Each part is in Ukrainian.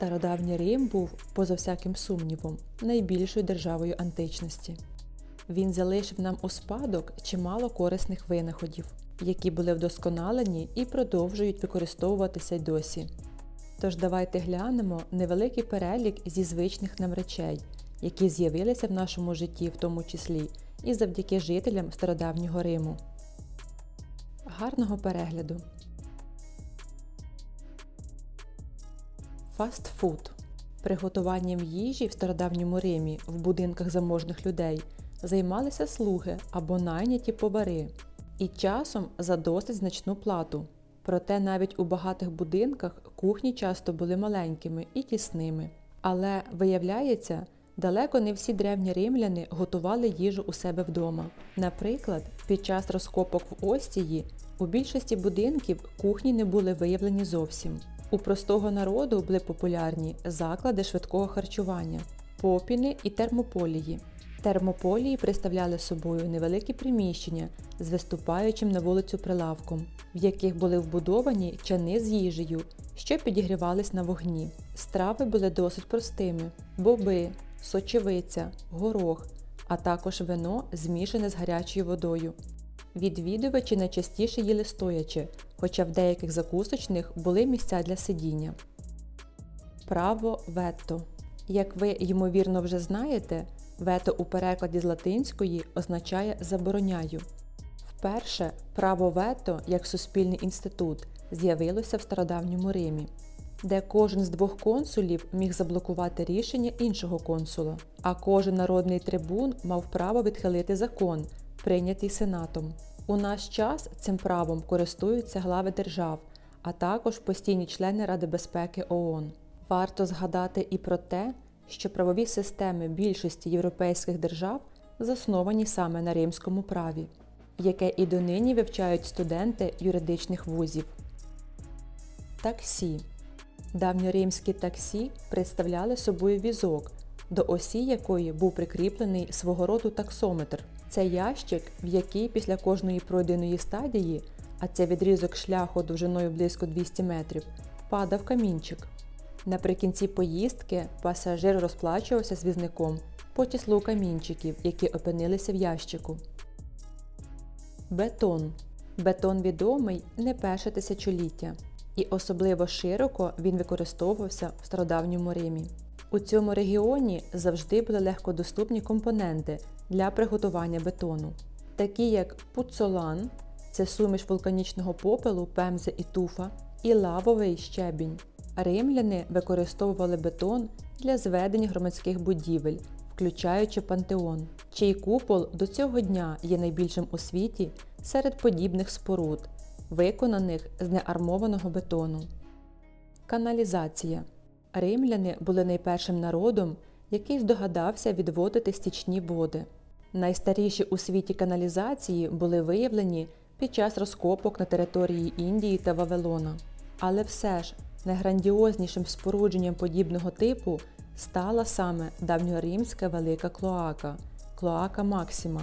Стародавній Рим був, поза всяким сумнівом, найбільшою державою античності. Він залишив нам у спадок чимало корисних винаходів, які були вдосконалені і продовжують використовуватися й досі. Тож давайте глянемо невеликий перелік зі звичних нам речей, які з'явилися в нашому житті, в тому числі і завдяки жителям стародавнього Риму. Гарного перегляду! Фастфуд. Приготуванням їжі в стародавньому Римі в будинках заможних людей займалися слуги або найняті повари, і часом за досить значну плату. Проте навіть у багатих будинках кухні часто були маленькими і тісними. Але, виявляється, далеко не всі древні римляни готували їжу у себе вдома. Наприклад, під час розкопок в Остії у більшості будинків кухні не були виявлені зовсім. У простого народу були популярні заклади швидкого харчування, попіни і термополії. Термополії представляли собою невеликі приміщення з виступаючим на вулицю прилавком, в яких були вбудовані чани з їжею, що підігрівались на вогні. Страви були досить простими: боби, сочевиця, горох, а також вино, змішане з гарячою водою. Відвідувачі найчастіше їли стоячи, хоча в деяких закусочних були місця для сидіння. Право вето. Як ви ймовірно вже знаєте, вето у перекладі з латинської означає забороняю. Вперше право вето як суспільний інститут з'явилося в стародавньому Римі, де кожен з двох консулів міг заблокувати рішення іншого консула, а кожен народний трибун мав право відхилити закон, прийнятий сенатом. У наш час цим правом користуються глави держав, а також постійні члени Ради безпеки ООН. Варто згадати і про те, що правові системи більшості європейських держав засновані саме на римському праві, яке і донині вивчають студенти юридичних вузів. Таксі. Давньоримські таксі представляли собою візок, до осі якої був прикріплений свого роду таксометр. Це ящик, в який після кожної пройденої стадії, а це відрізок шляху довжиною близько 200 метрів, падав камінчик. Наприкінці поїздки пасажир розплачувався з візником по числу камінчиків, які опинилися в ящику. Бетон. Бетон відомий не перше тисячоліття, і особливо широко він використовувався в стародавньому Римі. У цьому регіоні завжди були легкодоступні компоненти для приготування бетону, такі як пуцолан це суміш вулканічного попелу, пемзи і туфа, і лавовий щебінь. Римляни використовували бетон для зведення громадських будівель, включаючи пантеон, чий купол до цього дня є найбільшим у світі серед подібних споруд, виконаних з неармованого бетону. Каналізація. Римляни були найпершим народом, який здогадався відводити стічні води. Найстаріші у світі каналізації були виявлені під час розкопок на території Індії та Вавилона. Але все ж найграндіознішим спорудженням подібного типу стала саме давньоримська велика клоака клоака Максима,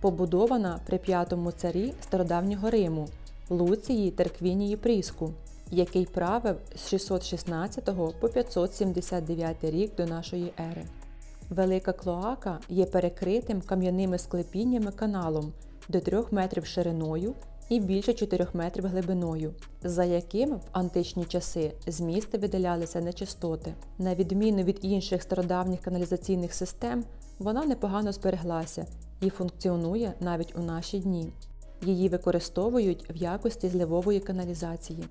побудована при п'ятому царі стародавнього Риму Луції Терквінії Пріску, який правив з 616 по 579 рік до нашої ери. Велика клоака є перекритим кам'яними склепіннями каналом до 3 метрів шириною і більше 4 метрів глибиною, за яким в античні часи з міста видалялися нечистоти. На відміну від інших стародавніх каналізаційних систем, вона непогано збереглася і функціонує навіть у наші дні. Її використовують в якості зливової каналізації.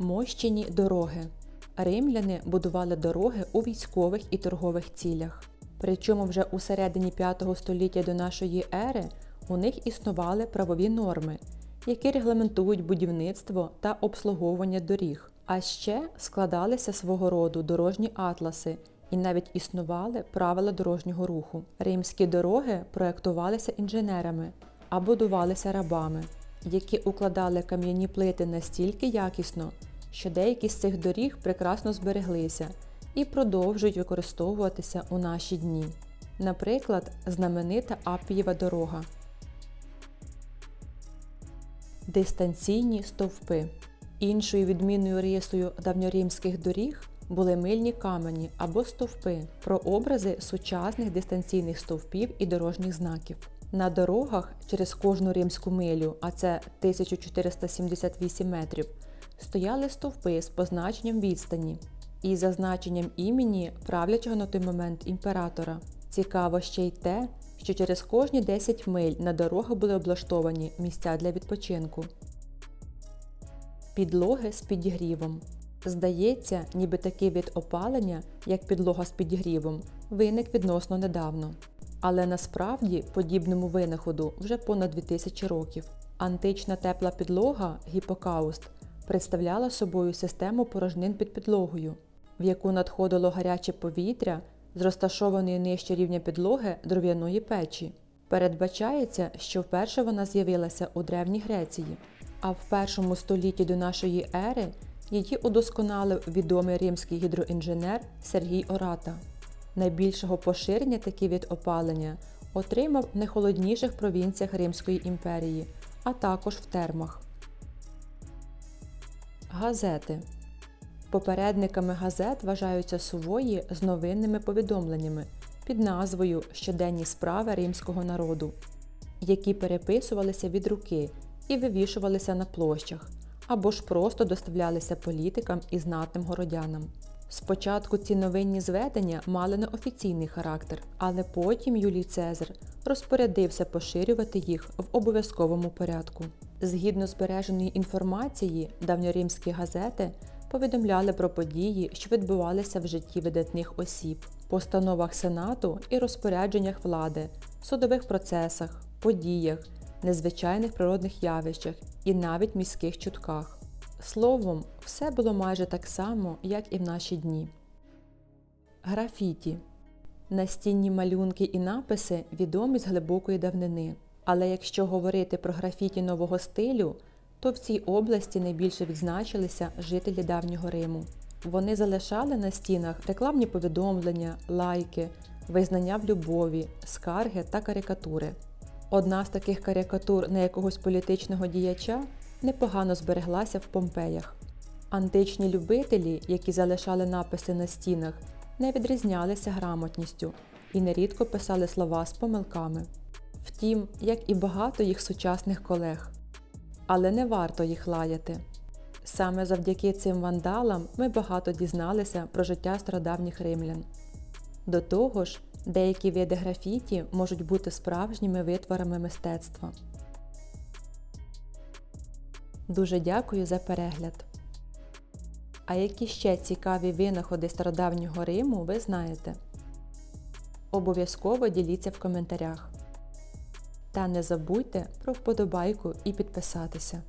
Мощені дороги. Римляни будували дороги у військових і торгових цілях. Причому вже у середині 5 століття до нашої ери у них існували правові норми, які регламентують будівництво та обслуговування доріг. А ще складалися свого роду дорожні атласи і навіть існували правила дорожнього руху. Римські дороги проектувалися інженерами, а будувалися рабами, які укладали кам'яні плити настільки якісно, що деякі з цих доріг прекрасно збереглися і продовжують використовуватися у наші дні. Наприклад, знаменита Апієва дорога. Дистанційні стовпи. Іншою відмінною рисою давньоримських доріг були мильні камені або стовпи, прообрази сучасних дистанційних стовпів і дорожніх знаків. На дорогах через кожну римську милю, а це 1478 метрів, стояли стовпи з позначенням відстані і зазначенням імені правлячого на той момент імператора. Цікаво ще й те, що через кожні 10 миль на дорогах були облаштовані місця для відпочинку. Підлоги з підігрівом. Здається, ніби такий вид опалення, як підлога з підігрівом, виник відносно недавно. Але насправді подібному винаходу вже понад 2000 років. Антична тепла підлога гіпокауст представляла собою систему порожнин під підлогою, в яку надходило гаряче повітря з розташованої нижче рівня підлоги дров'яної печі. Передбачається, що вперше вона з'явилася у Древній Греції, а в першому столітті до нашої ери її удосконалив відомий римський гідроінженер Сергій Ората. Найбільшого поширення такий від опалення отримав в найхолодніших провінціях Римської імперії, а також в термах. Газети Попередниками газет вважаються сувої з новинними повідомленнями під назвою Щоденні справи римського народу, які переписувалися від руки і вивішувалися на площах, або ж просто доставлялися політикам і знатним городянам. Спочатку ці новинні зведення мали неофіційний характер, але потім Юлій Цезар розпорядився поширювати їх в обов'язковому порядку. Згідно збереженої інформації, давньоримські газети повідомляли про події, що відбувалися в житті видатних осіб, постановах Сенату і розпорядженнях влади, судових процесах, подіях, незвичайних природних явищах і навіть міських чутках. Словом, все було майже так само, як і в наші дні. Графіті Настінні малюнки і написи відомі з глибокої давнини. Але якщо говорити про графіті нового стилю, то в цій області найбільше відзначилися жителі давнього Риму. Вони залишали на стінах рекламні повідомлення, лайки, визнання в любові, скарги та карикатури. Одна з таких карикатур на якогось політичного діяча непогано збереглася в Помпеях. Античні любителі, які залишали написи на стінах, не відрізнялися грамотністю і нерідко писали слова з помилками. Втім, як і багато їх сучасних колег. Але не варто їх лаяти. Саме завдяки цим вандалам ми багато дізналися про життя стародавніх римлян. До того ж, деякі види графіті можуть бути справжніми витворами мистецтва. Дуже дякую за перегляд! А які ще цікаві винаходи стародавнього Риму ви знаєте? Обов'язково діліться в коментарях. Та не забудьте про вподобайку і підписатися.